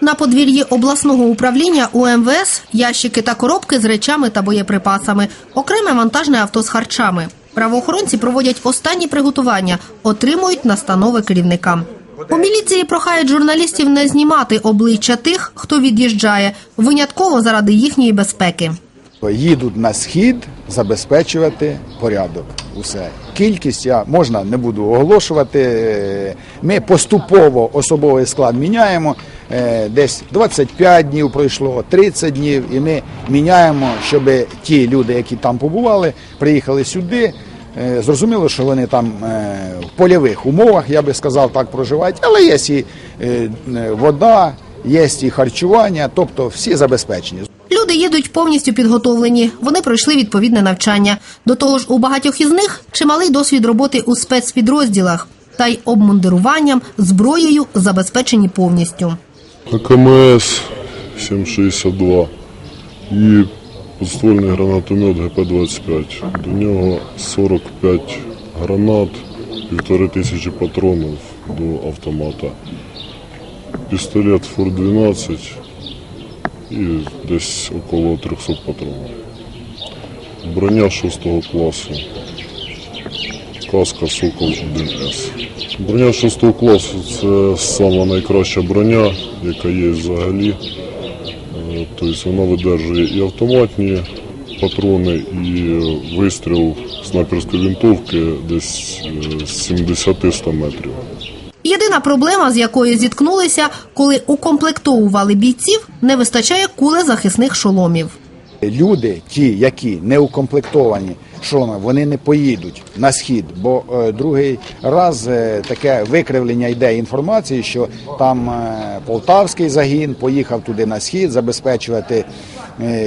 На подвір'ї обласного управління УМВС ящики та коробки з речами та боєприпасами, окреме вантажне авто з харчами. Правоохоронці проводять останні приготування, отримують настанови керівника. У міліції прохають журналістів не знімати обличчя тих, хто від'їжджає, винятково заради їхньої безпеки. Їдуть на схід забезпечувати порядок. Усе кількість я можна не буду оголошувати. Е, Ми поступово особовий склад міняємо. Е, Десь 25 днів пройшло, 30 днів, і ми міняємо, щоб ті люди, які там побували, приїхали сюди. Е, Зрозуміло, що вони там в польових умовах, я би сказав, так проживають, але є і вода, є і харчування, тобто всі забезпечені. Люди їдуть повністю підготовлені. Вони пройшли відповідне навчання. До того ж, у багатьох із них чималий досвід роботи у спецпідрозділах та й обмундируванням, зброєю забезпечені повністю. АКМС 762 і подствольний гранатомет ГП-25. До нього 45 гранат, півтори тисячі патронів до автомата, пістолет Фор-12 і десь около 300 патронів. Броня 6 класу. Каска Сокол 1С. Броня 6 класу це сама найкраща броня, яка є взагалі. Е, Тобто вона видержує і автоматні патрони, і вистріл снайперської винтовки десь е, з 70-100 метрів. Єдина проблема, з якою зіткнулися, коли укомплектовували бійців, не вистачає кулезахисних шоломів. Люди, ті, які не укомплектовані шоломами, вони не поїдуть на схід. Бо е, другий раз е, таке викривлення йде інформації, що там е, полтавський загін поїхав туди на схід забезпечувати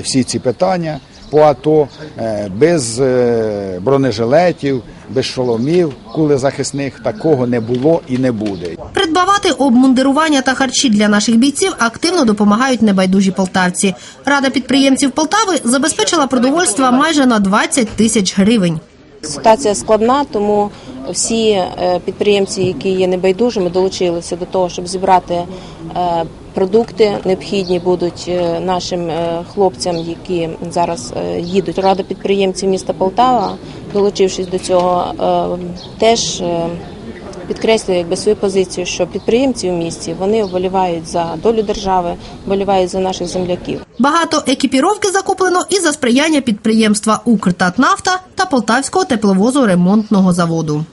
всі ці питання по АТО е, без е, бронежилетів, без шоломів кулезахисних. Такого не було і не буде. Придбавати обмундирування та харчі для наших бійців активно допомагають небайдужі полтавці. Рада підприємців Полтави забезпечила продовольства майже на 20 тисяч гривень. Ситуація складна, тому всі е, підприємці, які є небайдужими, долучилися до того, щоб зібрати е, продукти, необхідні будуть е, нашим хлопцям, які зараз їдуть. Рада підприємців міста Полтава, долучившись до цього, теж підкреслює якби свою позицію, що підприємці в місті вони вболівають за долю держави, вболівають за наших земляків. Багато екіпіровки закуплено і за сприяння підприємства «Укртатнафта» та Полтавського тепловозу ремонтного заводу.